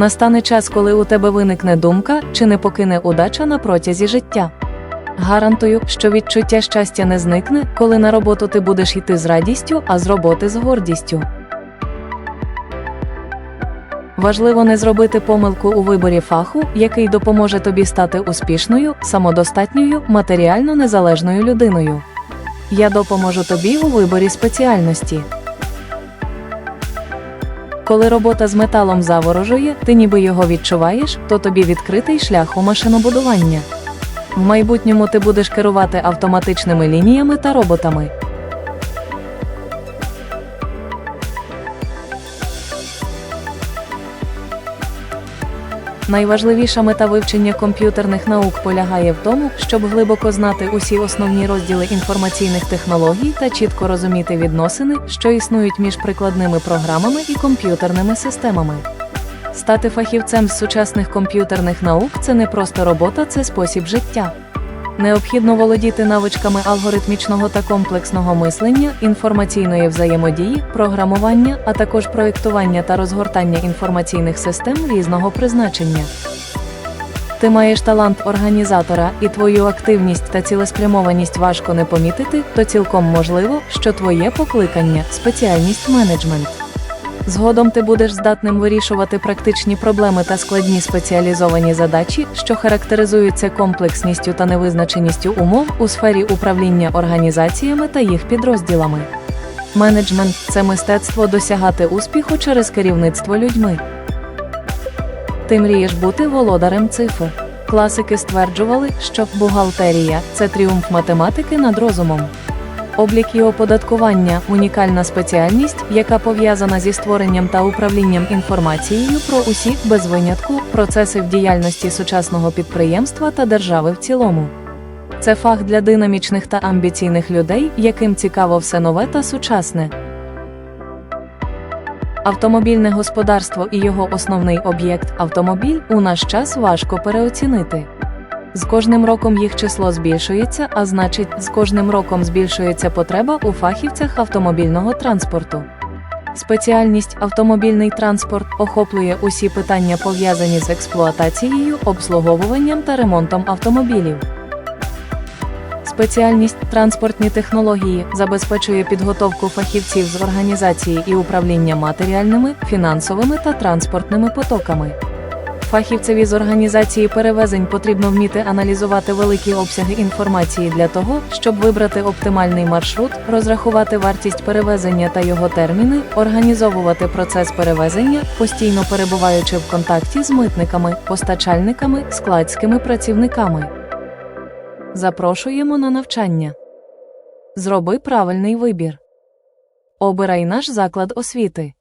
Настане час, коли у тебе виникне думка, чи не покине удача на протязі життя. Гарантую, що відчуття щастя не зникне, коли на роботу ти будеш йти з радістю, а з роботи з гордістю. Важливо не зробити помилку у виборі фаху, який допоможе тобі стати успішною, самодостатньою, матеріально незалежною людиною. Я допоможу тобі у виборі спеціальності. Коли робота з металом заворожує, ти ніби його відчуваєш, то тобі відкритий шлях у машинобудування. В майбутньому ти будеш керувати автоматичними лініями та роботами. Найважливіша мета вивчення комп'ютерних наук полягає в тому, щоб глибоко знати усі основні розділи інформаційних технологій та чітко розуміти відносини, що існують між прикладними програмами і комп'ютерними системами. Стати фахівцем з сучасних комп'ютерних наук це не просто робота, це спосіб життя. Необхідно володіти навичками алгоритмічного та комплексного мислення, інформаційної взаємодії, програмування, а також проєктування та розгортання інформаційних систем різного призначення. Ти маєш талант організатора, і твою активність та цілеспрямованість важко не помітити, то цілком можливо, що твоє покликання спеціальність менеджмент. Згодом ти будеш здатним вирішувати практичні проблеми та складні спеціалізовані задачі, що характеризуються комплексністю та невизначеністю умов у сфері управління організаціями та їх підрозділами. Менеджмент це мистецтво досягати успіху через керівництво людьми. Ти мрієш бути володарем цифр. Класики стверджували, що бухгалтерія це тріумф математики над розумом. Облік і оподаткування унікальна спеціальність, яка пов'язана зі створенням та управлінням інформацією про усі без винятку процеси в діяльності сучасного підприємства та держави в цілому. Це фах для динамічних та амбіційних людей, яким цікаво все нове та сучасне. Автомобільне господарство і його основний об'єкт автомобіль у наш час важко переоцінити. З кожним роком їх число збільшується, а значить, з кожним роком збільшується потреба у фахівцях автомобільного транспорту. Спеціальність автомобільний транспорт охоплює усі питання пов'язані з експлуатацією, обслуговуванням та ремонтом автомобілів. Спеціальність транспортні технології забезпечує підготовку фахівців з організації і управління матеріальними, фінансовими та транспортними потоками. Фахівцеві з організації перевезень потрібно вміти аналізувати великі обсяги інформації для того, щоб вибрати оптимальний маршрут, розрахувати вартість перевезення та його терміни, організовувати процес перевезення, постійно перебуваючи в контакті з митниками, постачальниками, складськими працівниками. Запрошуємо на навчання. Зроби правильний вибір. Обирай наш заклад освіти.